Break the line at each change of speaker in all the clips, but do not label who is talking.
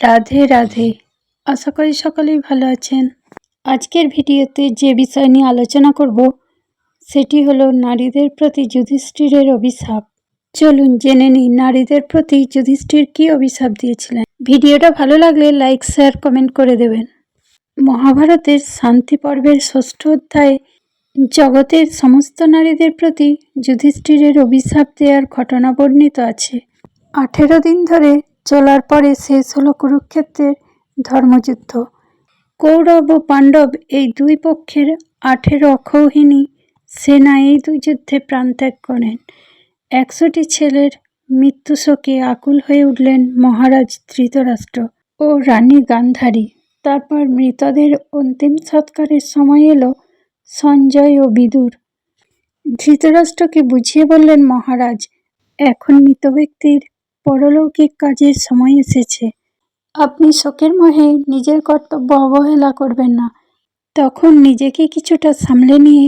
রাধে রাধে। আশা করি সকলেই ভালো আছেন। আজকের ভিডিওতে যে বিষয় নিয়ে আলোচনা করব, সেটি হলো নারীদের প্রতি যুধিষ্ঠিরের অভিশাপ। চলুন জেনে নিই নারীদের প্রতি যুধিষ্ঠির কী অভিশাপ দিয়েছিলেন। ভিডিওটা ভালো লাগলে লাইক, শেয়ার, কমেন্ট করে দেবেন। মহাভারতের শান্তি পর্বের ষষ্ঠ অধ্যায়ে, জগতের সমস্ত নারীদের প্রতি যুধিষ্ঠিরের অভিশাপ দেওয়ার ঘটনা বর্ণিত আছে। আঠেরো দিন ধরে চলার পরে শেষ হলো কুরুক্ষেত্রের ধর্মযুদ্ধ। কৌরব ও পাণ্ডব এই দুই পক্ষের আঠেরো অক্ষৌহিনী সেনা এই দুই যুদ্ধে প্রাণত্যাগ করেন। একশোটি ছেলের মৃত্যু শোকে আকুল হয়ে উঠলেন মহারাজ ধৃতরাষ্ট্র ও রানী গান্ধারী। তারপর মৃতদের অন্তিম সৎকারের সময় এলো সঞ্জয় ও বিদুর। ধৃতরাষ্ট্রকে বুঝিয়ে বললেন মহারাজ, এখন মৃত ব্যক্তির পরলৌকিক কাজের সময় এসেছে। আপনি শোকের মোহে নিজের কর্তব্য অবহেলা করবেন না। তখন নিজেকে কিছুটা সামলে নিয়ে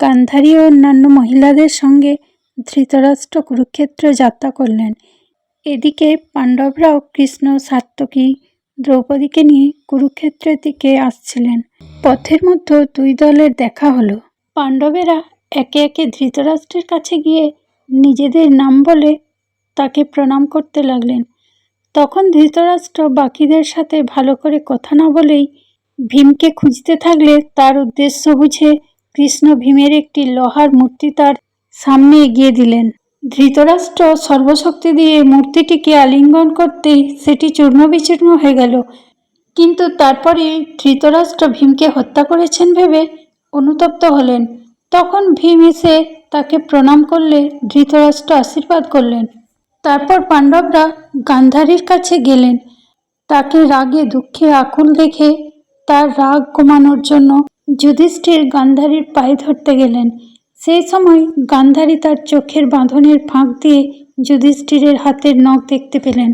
গান্ধারী ও অন্যান্য মহিলাদের সঙ্গে ধৃতরাষ্ট্র কুরুক্ষেত্র যাত্রা করলেন। এদিকে পাণ্ডবরাও কৃষ্ণ সার্থকী দ্রৌপদীকে নিয়ে কুরুক্ষেত্রের দিকে আসছিলেন। পথের মধ্যে দুই দলের দেখা হলো। পাণ্ডবেরা একে একে ধৃতরাষ্ট্রের কাছে গিয়ে নিজেদের নাম বলে তাকে প্রণাম করতে লাগলেন। তখন ধৃতরাষ্ট্র বাকিদের সাথে ভালো করে কথা না বলেই ভীমকে খুঁজতে থাকলে তার উদ্দেশ্য বুঝে কৃষ্ণ ভীমের একটি লোহার মূর্তি তার সামনে এগিয়ে দিলেন। ধৃতরাষ্ট্র সর্বশক্তি দিয়ে মূর্তিটিকে আলিঙ্গন করতেই সেটি চূর্ণ বিচূর্ণ হয়ে গেল। কিন্তু তারপরে ধৃতরাষ্ট্র ভীমকে হত্যা করেছেন ভেবে অনুতপ্ত হলেন। তখন ভীম এসে তাকে প্রণাম করলে ধৃতরাষ্ট্র আশীর্বাদ করলেন। তারপর পাণ্ডবরা গান্ধারীর কাছে গেলেন। তাকে রাগে দুঃখে আকুল দেখে তার রাগ কমানোর জন্য যুধিষ্ঠির গান্ধারীর পায়ে ধরতে গেলেন। সেই সময় গান্ধারী তার চোখের বাঁধনের ফাঁক দিয়ে যুধিষ্ঠিরের হাতের নখ দেখতে পেলেন।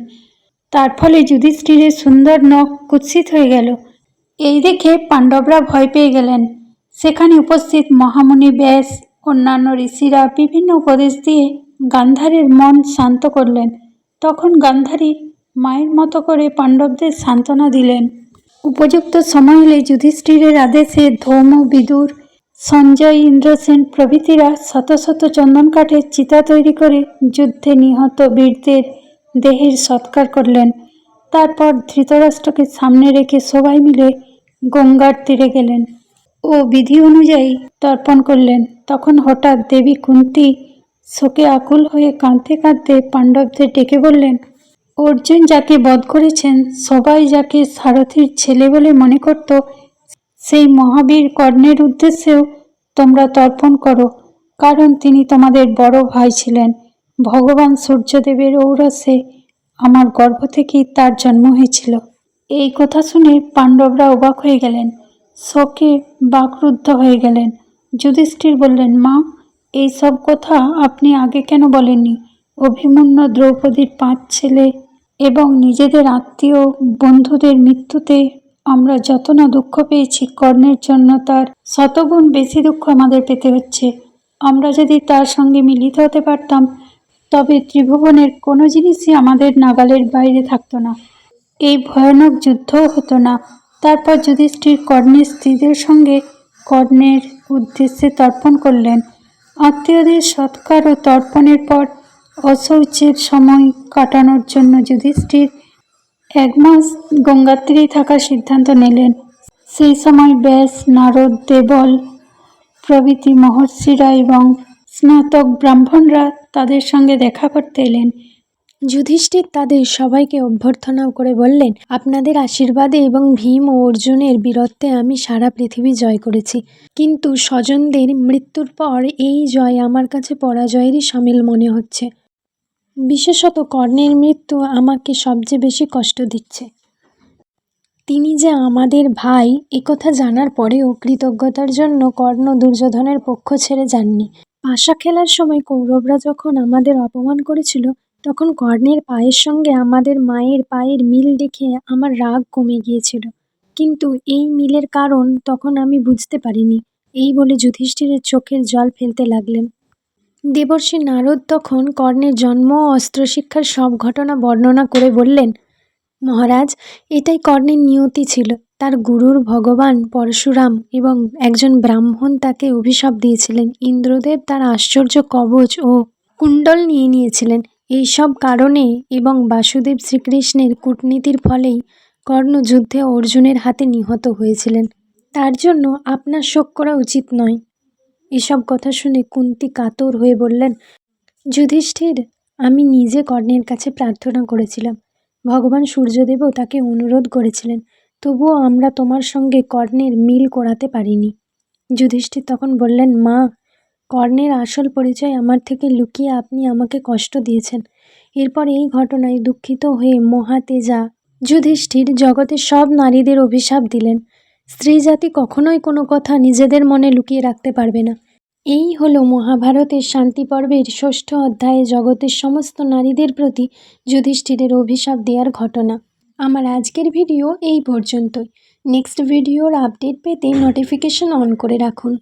তার ফলে যুধিষ্ঠিরের সুন্দর নখ কুৎসিত হয়ে গেল। এই দেখে পাণ্ডবরা ভয় পেয়ে গেলেন। সেখানে উপস্থিত মহামুনি ব্যাস, অন্যান্য ঋষিরা বিভিন্ন উপদেশ দিয়ে গান্ধারীর মন শান্ত করলেন। তখন গান্ধারী মায়ের মতো করে পাণ্ডবদের সান্ত্বনা দিলেন। উপযুক্ত সময় এলে যুধিষ্ঠিরের আদেশে ধৌম, বিদুর, সঞ্জয়, ইন্দ্রসেন প্রভৃতিরা শত শত চন্দন কাঠের চিতা তৈরি করে যুদ্ধে নিহত বীরদের দেহের সৎকার করলেন। তারপর ধৃতরাষ্ট্রকে সামনে রেখে সবাই মিলে গঙ্গার তীরে গেলেন ও বিধি অনুযায়ী তর্পণ করলেন। তখন হঠাৎ দেবী কুন্তি শোকে আকুল হয়ে কাঁদতে কাঁদতে পাণ্ডবদের ডেকে বললেন, অর্জুন যাকে বধ করেছেন, সবাই যাকে সারথীর ছেলে বলে মনে করত, সেই মহাবীর কর্ণের উদ্দেশ্যেও তোমরা তর্পণ করো, কারণ তিনি তোমাদের বড় ভাই ছিলেন। ভগবান সূর্যদেবের ঔরসে আমার গর্ভ থেকেই তার জন্ম হয়েছিল এই কথা শুনে পাণ্ডবরা অবাক হয়ে গেলেন, শোকে বাকরুদ্ধ হয়ে গেলেন। যুধিষ্ঠির বললেন, মা এই সব কথা আপনি আগে কেন বলেননি? অভিমন্যু দ্রৌপদীর পাঁচ ছেলে এবং নিজেদের আত্মীয় বন্ধুদের মৃত্যুতে আমরা যত না দুঃখ পেয়েছি, কর্ণের জন্য তার শতগুণ বেশি দুঃখ আমাদের পেতে হচ্ছে। আমরা যদি তার সঙ্গে মিলিত হতে পারতাম, তবে ত্রিভুবনের কোনো জিনিসই আমাদের নাগালের বাইরে থাকতো না। এই ভয়ানক যুদ্ধও হতো না। তারপর যুধিষ্ঠির কর্ণের স্ত্রীদের সঙ্গে কর্ণের উদ্দেশ্যে তর্পণ করলেন। আত্মীয়দের সৎকার ও তর্পণের পর অশৌচের সময় কাটানোর জন্য যুধিষ্ঠির এক মাস গঙ্গাত্রী থাকার সিদ্ধান্ত নিলেন। সেই সময় ব্যাস, নারদ, দেবল, প্রভৃতি মহর্ষিরা এবং স্নাতক ব্রাহ্মণরা তাদের সঙ্গে দেখা করতে এলেন।
যুধিষ্ঠির তাদের সবাইকে অভ্যর্থনা করে বললেন, আপনাদের আশীর্বাদে এবং ভীম ও অর্জুনের বীরত্বে আমি সারা পৃথিবী জয় করেছি। কিন্তু স্বজনদের মৃত্যুর পর এই জয় আমার কাছে পরাজয়েরই সামিল মনে হচ্ছে। বিশেষত কর্ণের মৃত্যু আমাকে সবচেয়ে বেশি কষ্ট দিচ্ছে। তিনি যে আমাদের ভাই একথা জানার পরেও কৃতজ্ঞতার জন্য কর্ণ দুর্যোধনের পক্ষ ছেড়ে যাননি। পাশা খেলার সময় কৌরবরা যখন আমাদের অপমান করেছিল তখন কর্ণের পায়ের সঙ্গে আমাদের মায়ের পায়ের মিল দেখে আমার রাগ কমে গিয়েছিল। কিন্তু এই মিলের কারণ তখন আমি বুঝতে পারিনি। এই বলে যুধিষ্ঠিরের চোখের জল ফেলতে লাগলেন। দেবর্ষি নারদ তখন কর্ণের জন্ম ও অস্ত্রশিক্ষার সব ঘটনা বর্ণনা করে বললেন, মহারাজ, এটাই কর্ণের নিয়তি ছিল। তার গুরুর ভগবান পরশুরাম এবং একজন ব্রাহ্মণ তাকে অভিশাপ দিয়েছিলেন। ইন্দ্রদেব তার আশ্চর্য কবচ ও কুণ্ডল নিয়ে নিয়েছিলেন। এই সব কারণে এবং বাসুদেব শ্রীকৃষ্ণের কূটনীতির ফলেই কর্ণ যুদ্ধে অর্জুনের হাতে নিহত হয়েছিলেন। তার জন্য আপনার শোক করা উচিত নয়। এসব কথা শুনে কুন্তি কাতর হয়ে বললেন, যুধিষ্ঠির, আমি নিজে কর্ণের কাছে প্রার্থনা করেছিলাম। ভগবান সূর্যদেবও তাকে অনুরোধ করেছিলেন, তবুও আমরা তোমার সঙ্গে কর্ণের মিল করাতে পারিনি। যুধিষ্ঠির তখন বললেন, মা কর্ণের আসল পরিচয় আমার থেকে লুকিয়ে আপনি আমাকে কষ্ট দিয়েছেন। এরপর এই ঘটনায় দুঃখিত হয়ে মহাতেজা যুধিষ্ঠির জগতের সব নারীদের অভিশাপ দিলেন। স্ত্রী জাতি কখনোই কোনো কথা নিজেদের মনে লুকিয়ে রাখতে পারবে না। এই হলো মহাভারতের শান্তি পর্বের ষষ্ঠ অধ্যায়ে জগতের সমস্ত নারীদের প্রতি যুধিষ্ঠিরের অভিশাপ দেওয়ার ঘটনা। আমার আজকের ভিডিও এই পর্যন্তই। নেক্সট ভিডিওর আপডেট পেতে নোটিফিকেশন অন করে রাখুন।